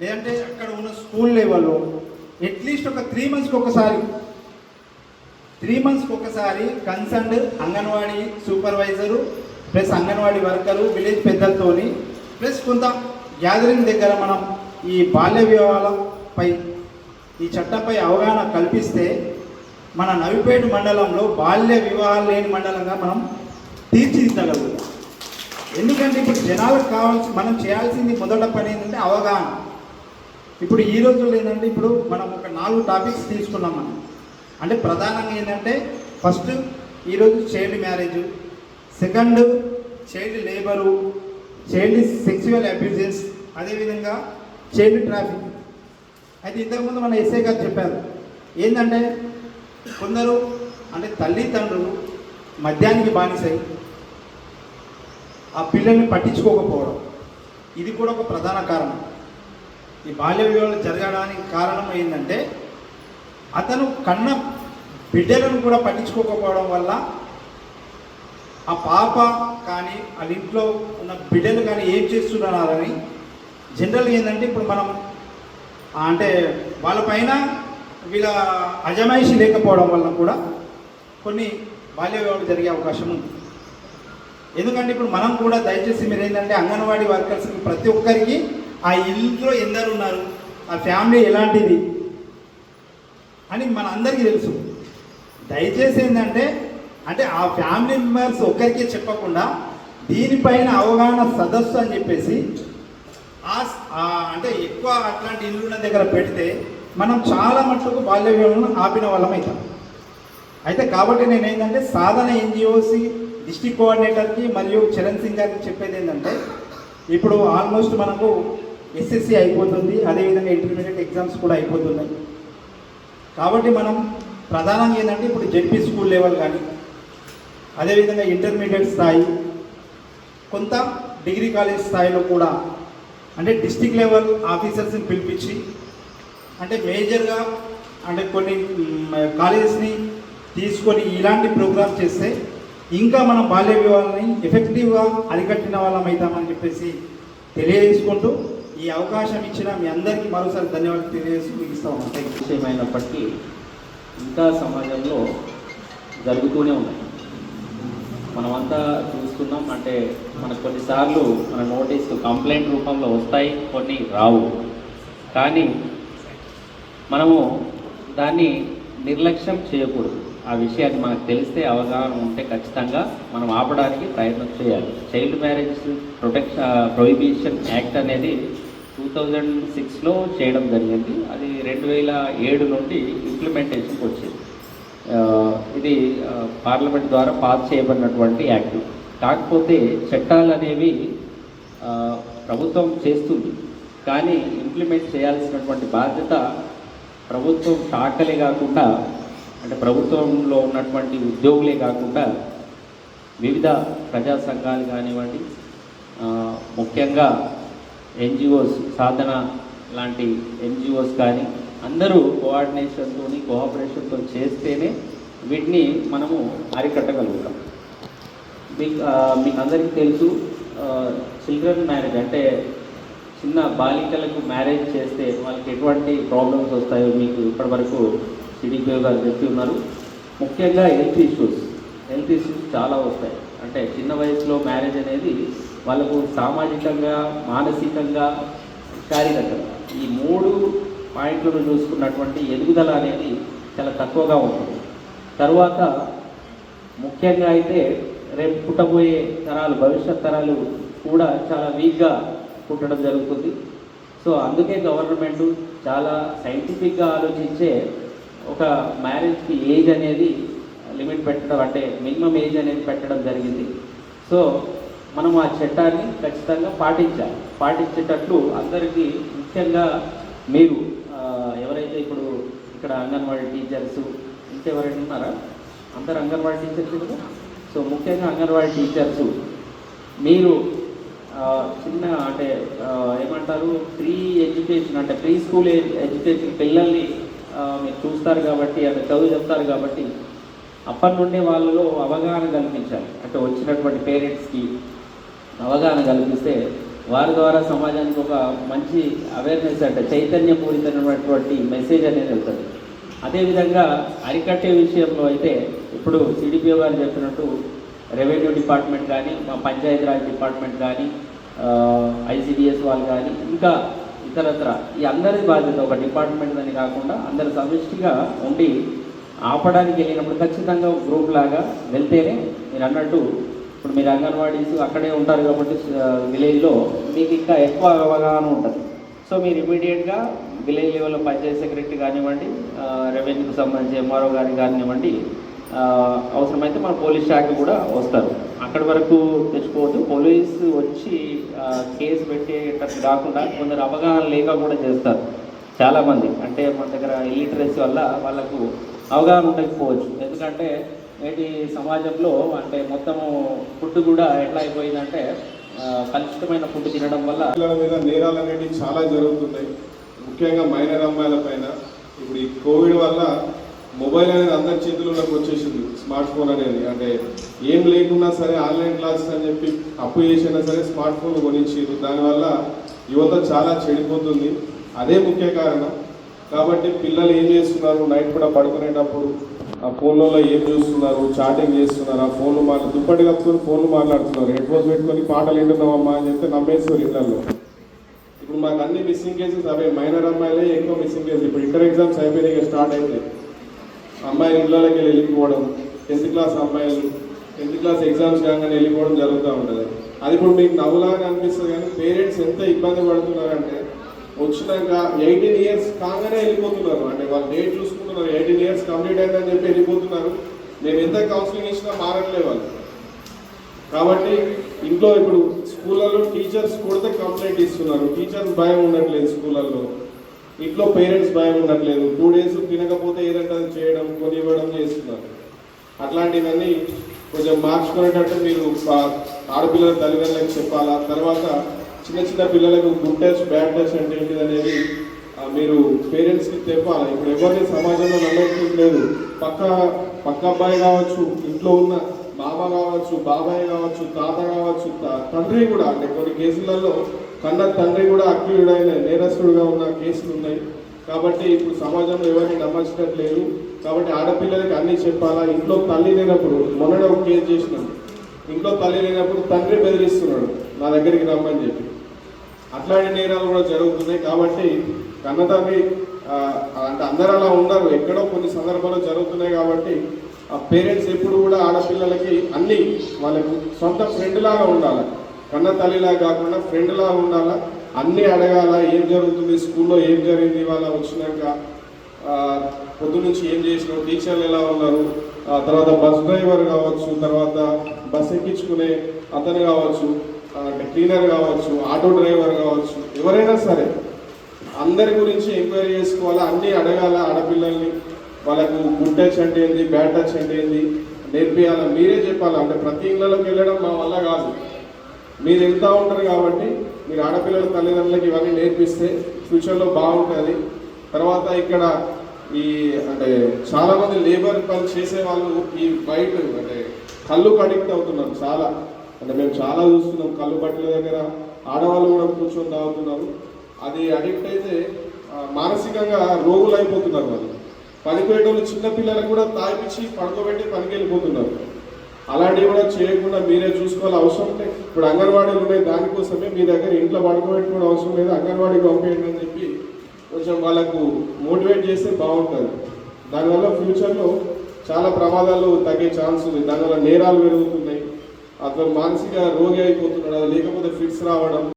లేదంటే అక్కడ ఉన్న స్కూల్ లెవెల్లో అట్లీస్ట్ ఒక త్రీ మంత్స్కి ఒకసారి త్రీ మంత్స్కి ఒకసారి concerned anganwadi supervisor plus anganwadi worker village పెద్దలతోని plus కొంత గ్యాదరింగ్ దగ్గర మనం ఈ బాల్య వివాహాలపై ఈ చట్టంపై అవగాహన కల్పిస్తే మన నవిపేట మండలంలో బాల్య వివాహాలు లేని మండలంగా మనం తీర్చిదిద్దగలుగుతాం. ఎందుకంటే ఇప్పుడు జనాలకు కావాల్సి మనం చేయాల్సింది మొదట పని ఏంటంటే అవగాహన. ఇప్పుడు ఈ రోజుల్లో ఏంటంటే ఇప్పుడు మనం ఒక నాలుగు టాపిక్స్ తీసుకున్నాం మనం. అంటే ప్రధానంగా ఏంటంటే ఫస్ట్ ఈరోజు child marriage second child labour child sexual abuses అదేవిధంగా చైల్డ్ ట్రాఫిక్ అయితే ఇంతకుముందు మన ఎస్ఐ గారు చెప్పారు ఏంటంటే కొందరు అంటే తల్లిదండ్రులు మద్యానికి బానిసై ఆ పిల్లల్ని పట్టించుకోకపోవడం. ఇది కూడా ఒక ప్రధాన కారణం. ఈ బాల్య వివాహాలు జరగడానికి కారణం ఏంటంటే అతను కన్న బిడ్డలను కూడా పట్టించుకోకపోవడం వల్ల ఆ పాప కానీ వాళ్ళ ఇంట్లో ఉన్న బిడ్డలు కానీ ఏం చేస్తున్నారని జనరల్గా ఏంటంటే ఇప్పుడు మనం అంటే వాళ్ళపైన వీళ్ళ అజమాయిషి లేకపోవడం వల్ల కూడా కొన్ని బాల్య వివాహాలు జరిగే అవకాశం ఉంది. ఎందుకంటే ఇప్పుడు మనం కూడా దయచేసి మీరు ఏంటంటే అంగన్వాడీ వర్కర్స్కి ప్రతి ఒక్కరికి ఆ ఇంట్లో ఎందరు ఉన్నారు? ఆ ఫ్యామిలీ ఎలాంటిది? అని మన అందరికీ తెలుసు. దయచేసి ఏంటంటే అంటే ఆ ఫ్యామిలీ మెంబర్స్ ఒక్కరికే చెప్పకుండా దీనిపైన అవగాహన సదస్సు అని చెప్పేసి ఆ అంటే ఎక్కువ అట్లాంటి ఇల్లున్న దగ్గర పెడితే మనం చాలా మట్టుకు బాల్య వివాహాలను ఆపిన వాళ్ళం అవుతాం. అయితే కాబట్టి నేను ఏంటంటే సాధన ఎన్జిఓసి డిస్టిక్ కోఆర్డినేటర్కి మరియు చరణ్ సింగ్ గారికి చెప్పేది ఏంటంటే ఇప్పుడు ఆల్మోస్ట్ మనకు ఎస్ఎస్సి అయిపోతుంది అదేవిధంగా ఇంటర్మీడియట్ ఎగ్జామ్స్ కూడా అయిపోతున్నాయి. కాబట్టి మనం ప్రధానంగా ఏంటంటే ఇప్పుడు జెడ్పీ స్కూల్ లెవెల్ కానీ అదేవిధంగా ఇంటర్మీడియట్ స్థాయి కొంత డిగ్రీ కాలేజ్ స్థాయిలో కూడా అంటే డిస్టిక్ లెవెల్ ఆఫీసర్స్ని పిలిపించి అంటే మేజర్గా అంటే కొన్ని కాలేజెస్ని తీసుకొని ఇలాంటి ప్రోగ్రామ్ చేస్తే ఇంకా మనం బాల్య వివాహాలని ఎఫెక్టివ్గా అరికట్టిన వాళ్ళం అవుతామని చెప్పేసి తెలియజేసుకుంటూ ఈ అవకాశం ఇచ్చిన మీ అందరికీ మరోసారి ధన్యవాదాలు తెలియజేసి ముగిస్తాం విషయమైనప్పటికీ ఇంకా సమాజంలో జరుగుతూనే ఉన్నాయి మనమంతా చూస్తున్నాం అంటే మనకు కొన్నిసార్లు మన నోటీసు కంప్లైంట్ రూపంలో వస్తాయి కొన్ని రావు. కానీ మనము దాన్ని నిర్లక్ష్యం చేయకూడదు. ఆ విషయాన్ని మనకు తెలిస్తే అవగాహన ఉంటే ఖచ్చితంగా మనం ఆపడానికి ప్రయత్నం చేయాలి. Child marriage protection prohibition act అనేది టూ థౌజండ్ సిక్స్లో చేయడం జరిగింది. అది రెండు వేల ఏడు నుండి ఇంప్లిమెంటేషన్కి వచ్చింది. ఇది పార్లమెంట్ ద్వారా పాస్ చేయబడినటువంటి యాక్ట్. కాకపోతే చట్టాలు అనేవి ప్రభుత్వం చేస్తుంది. కానీ ఇంప్లిమెంట్ చేయాల్సినటువంటి బాధ్యత ప్రభుత్వం శాఖలే కాకుండా అంటే ప్రభుత్వంలో ఉన్నటువంటి ఉద్యోగులే కాకుండా వివిధ ప్రజా సంఘాలు కానివ్వండి ముఖ్యంగా ఎన్జిఓస్ సాధన లాంటి ఎన్జిఓస్ కానీ అందరూ కోఆర్డినేషన్తో కోఆపరేషన్తో చేస్తేనే వీటిని మనము అరికట్టగలుగుతాం. మీకు మీకు అందరికీ తెలుసు చిల్డ్రన్ మ్యారేజ్ అంటే చిన్న బాలికలకు మ్యారేజ్ చేస్తే వాళ్ళకి ఎటువంటి ప్రాబ్లమ్స్ వస్తాయో మీకు ఇప్పటివరకు సిడిపిఓ గారు చెప్పి ఉన్నారు. ముఖ్యంగా హెల్త్ ఇష్యూస్ హెల్త్ ఇష్యూస్ చాలా వస్తాయి. అంటే చిన్న వయసులో మ్యారేజ్ అనేది వాళ్ళకు సామాజికంగా మానసికంగా శారీరకంగా ఈ మూడు పాయింట్లను చూసుకున్నటువంటి ఎదుగుదల అనేది చాలా తక్కువగా ఉంటుంది. తర్వాత ముఖ్యంగా అయితే రేపు పుట్టబోయే తరాలు భవిష్యత్ తరాలు కూడా చాలా వీక్గా పుట్టడం జరుగుతుంది. సో అందుకే గవర్నమెంట్ చాలా సైంటిఫిక్గా ఆలోచించే ఒక మ్యారేజ్కి ఏజ్ అనేది లిమిట్ పెట్టడం అంటే మినిమం ఏజ్ అనేది పెట్టడం జరిగింది. సో మనం ఆ చట్టాన్ని ఖచ్చితంగా పాటించాలి. పాటించేటట్లు అందరికీ ముఖ్యంగా మీరు ఎవరైతే ఇప్పుడు ఇక్కడ అంగన్వాడీ టీచర్స్ ఇంకెవరైనా ఉన్నారా? అందరు అంగన్వాడీ టీచర్స్ కదా? సో ముఖ్యంగా అంగన్వాడీ టీచర్స్ మీరు చిన్న అంటే ఏమంటారు ప్రీ ఎడ్యుకేషన్ అంటే ప్రీ స్కూల్ ఎడ్యుకేషన్ పిల్లల్ని మీరు చూస్తారు కాబట్టి అంటే చదువు చెప్తారు కాబట్టి అప్పటి నుండే వాళ్ళలో అవగాహన కల్పించాలి. అంటే వచ్చినటువంటి పేరెంట్స్కి అవగాహన కల్పిస్తే వారి ద్వారా సమాజానికి ఒక మంచి అవేర్నెస్ అంటే చైతన్యపూరితమైనటువంటి మెసేజ్ అనేది వెళ్తుంది అదేవిధంగా అరికట్టే విషయంలో అయితే ఇప్పుడు సిడిపిఓ గారు చెప్పినట్టు రెవెన్యూ డిపార్ట్మెంట్ కానీ మా పంచాయతీరాజ్ డిపార్ట్మెంట్ కానీ ఐసిడిఎస్ వాళ్ళు కానీ ఇంకా ఇతరత్ర ఈ అందరి బాధ్యత ఒక డిపార్ట్మెంట్ అని కాకుండా అందరు సమిష్టిగా ఉండి ఆపడానికి వెళ్ళినప్పుడు ఖచ్చితంగా గ్రూప్ లాగా వెళ్తేనే మీరు అన్నట్టు ఇప్పుడు మీరు అంగన్వాడీస్ అక్కడే ఉంటారు కాబట్టి విలేజ్లో మీకు ఇంకా ఎక్కువ అవగాహన ఉంటుంది. సో మీరు ఇమీడియట్గా విలేజ్ లెవెల్లో పంచాయత్ సెక్రటరీ కానివ్వండి రెవెన్యూకి సంబంధించి ఎంఆర్ఓ గారికి కానివ్వండి అవసరమైతే మన పోలీస్ శాఖ కూడా వస్తారు. అక్కడి వరకు తెచ్చుకోవద్దు. పోలీసు వచ్చి కేసు పెట్టేటట్టు కాకుండా కొందరు అవగాహన లేక కూడా చేస్తారు. చాలామంది. అంటే మన దగ్గర ఇల్లిటరసీ వల్ల వాళ్ళకు అవగాహన ఉండకపోవచ్చు. ఎందుకంటే నేటి సమాజంలో అంటే మొత్తము ఫుడ్ కూడా ఎట్లా అయిపోయిందంటే కలుషితమైన ఫుడ్ తినడం వల్ల పిల్లల మీద నేరాలు అనేవి చాలా జరుగుతున్నాయి ముఖ్యంగా మైనర్ అమ్మాయిల పైన. ఇప్పుడు ఈ కోవిడ్ వల్ల మొబైల్ అనేది అందరి చేతుల్లోకి వచ్చేసింది. స్మార్ట్ ఫోన్ అనేది. అంటే ఏం లేకున్నా సరే ఆన్లైన్ క్లాసెస్ అని చెప్పి అప్పు చేసినా సరే స్మార్ట్ ఫోన్ కొనిచ్చారు దానివల్ల యువత చాలా చెడిపోతుంది. అదే ముఖ్య కారణం. కాబట్టి పిల్లలు ఏం చేస్తున్నారు? నైట్ కూడా పడుకునేటప్పుడు ఆ ఫోన్లలో ఏం చూస్తున్నారు? చాటింగ్ చేస్తున్నారు. ఆ ఫోన్లు మాట్లా దుప్పటి కప్పుకొని ఫోన్లు మాట్లాడుతున్నారు. హెడ్ ఫోన్స్ పెట్టుకొని పాటలు వింటున్నామమ్మా అని చెప్తే నమ్మేస్తారు ఇళ్ళలో. ఇప్పుడు మాకు అన్ని మిస్సింగ్ కేసెస్ అవే. మైనర్ అమ్మాయిలే ఎక్కువ మిస్సింగ్ కేసెస్ ఇప్పుడు ఇంటర్ ఎగ్జామ్స్ అయిపోయినాయి స్టార్ట్ అయింది అమ్మాయిలు ఇళ్ళకి వెళ్ళి వెళ్ళిపోవడం టెన్త్ క్లాస్ అమ్మాయిలు టెన్త్ క్లాస్ ఎగ్జామ్స్ కాగానే వెళ్ళిపోవడం జరుగుతూ ఉంటుంది. అది ఇప్పుడు మీకు నవ్వులాగా అనిపిస్తుంది కానీ పేరెంట్స్ ఎంత ఇబ్బంది పడుతున్నారంటే వచ్చినాక ఎయిటీన్ ఇయర్స్ కాగానే వెళ్ళిపోతున్నారు. అంటే వాళ్ళు డేట్ చూసుకుంటున్నారు. ఎయిటీన్ ఇయర్స్ కంప్లీట్ అయిందని చెప్పి వెళ్ళిపోతున్నారు. నేను ఎంత కౌన్సిలింగ్ ఇచ్చినా మారట్లే వాళ్ళు. కాబట్టి ఇంట్లో ఇప్పుడు స్కూళ్ళల్లో టీచర్స్ కొడితే కంప్లైంట్ ఇస్తున్నారు. టీచర్స్ భయం ఉండట్లేదు స్కూళ్ళల్లో. ఇంట్లో పేరెంట్స్ భయం ఉండట్లేదు. టూ డేస్ తినకపోతే ఏదంటే అది చేయడం కొని ఇవ్వడం చేస్తున్నారు. అట్లాంటివన్నీ కొంచెం మార్చుకునేటట్టు మీరు ఆడపిల్లల తల్లిదండ్రులకు చెప్పాలా? తర్వాత చిన్న చిన్న పిల్లలకు గుడ్ టచ్ బ్యాడ్ టచ్ అంటే ఏంటిది అనేది మీరు పేరెంట్స్కి చెప్పాలి ఇప్పుడు ఎవరిని సమాజంలో నమ్మకం లేదు. పక్క పక్క అబ్బాయి కావచ్చు ఇంట్లో ఉన్న బాబా కావచ్చు బాబాయ్ కావచ్చు తాత కావచ్చు తండ్రి కూడా అంటే కొన్ని కేసులలో కన్న తండ్రి కూడా అక్యూడైన నేరస్తుడుగా ఉన్న కేసులు ఉన్నాయి. కాబట్టి ఇప్పుడు సమాజంలో ఎవరిని నమ్మచ్చినట్లేదు కాబట్టి ఆడపిల్లలకి అన్నీ చెప్పాలా? ఇంట్లో తల్లి లేనప్పుడు మొన్ననే ఒక కేసు చేసినాం. ఇంట్లో తల్లి లేనప్పుడు తండ్రి బెదిరిస్తున్నాడు. నా దగ్గరికి రమ్మని చెప్పి. అట్లాంటి నేరాలు కూడా జరుగుతున్నాయి కాబట్టి కన్నతల్లి అంటే అందరూ అలా ఉండరు. ఎక్కడో కొన్ని సందర్భాలు జరుగుతున్నాయి కాబట్టి ఆ పేరెంట్స్ ఎప్పుడు కూడా ఆడపిల్లలకి అన్ని వాళ్ళకు సొంత ఫ్రెండ్ లాగా ఉండాలి. కన్న తల్లిలా కాకుండా ఫ్రెండ్ లాగా ఉండాలా? అన్ని అడగాల? ఏం జరుగుతుంది? స్కూల్లో ఏం జరిగింది? ఇవాళ వచ్చినాక పొద్దు నుంచి ఏం చేసినావు? టీచర్లు ఎలా ఉన్నారు? ఆ తర్వాత బస్ డ్రైవర్ కావచ్చు తర్వాత బస్ ఎక్కించుకునే అతను కావచ్చు. క్లీనర్ కావచ్చు ఆటో డ్రైవర్ కావచ్చు ఎవరైనా సరే అందరి గురించి ఎంక్వైరీ చేసుకోవాలా? అన్నీ అడగాల ఆడపిల్లల్ని? వాళ్ళకు గుడ్ టచ్ అంటే ఏంది బ్యాడ్ టచ్ అంటే ఏంది? నేర్పియాలా? మీరే చెప్పాలా? అంటే ప్రతి ఇళ్ళలోకి వెళ్ళడం మా వల్ల కాదు. మీరు వెళ్తూ ఉంటారు కాబట్టి మీరు ఆడపిల్లల తల్లిదండ్రులకి ఇవన్నీ నేర్పిస్తే ఫ్యూచర్లో బాగుంటుంది. తర్వాత ఇక్కడ ఈ అంటే చాలామంది లేబర్ పని చేసే వాళ్ళు ఈ బయట అంటే కళ్ళు అడిక్ట్ అవుతున్నారు చాలా. అంటే మేము చాలా చూస్తున్నాం కళ్ళు బట్టల దగ్గర ఆడవాళ్ళు కూడా కూర్చొని తాగుతున్నారు. అది అడిక్ట్ అయితే మానసికంగా రోగులు అయిపోతున్నారు వాళ్ళు. పనిపోయేటోళ్ళు చిన్నపిల్లలకు కూడా తాగిపించి పడుకోబెట్టి పనికి వెళ్ళిపోతున్నారు అలాంటివి కూడా చేయకుండా మీరే చూసుకోవాలి. అవసరం లేదు ఇప్పుడు అంగన్వాడీలు ఉన్నాయి దానికోసమే మీ దగ్గర ఇంట్లో పడుకోబెట్టుకోవడం అవసరం లేదు అంగన్వాడీకి పంపేయండి అని చెప్పి కొంచెం వాళ్ళకు మోటివేట్ చేస్తే బాగుంటుంది. దానివల్ల ఫ్యూచర్లో చాలా ప్రమాదాలు తగ్గే ఛాన్స్ ఉంది దానివల్ల నేరాలు పెరుగుతున్నాయి. అతను మానసిక రోగి అయిపోతున్నాడు. అది లేకపోతే ఫిట్స్ రావడం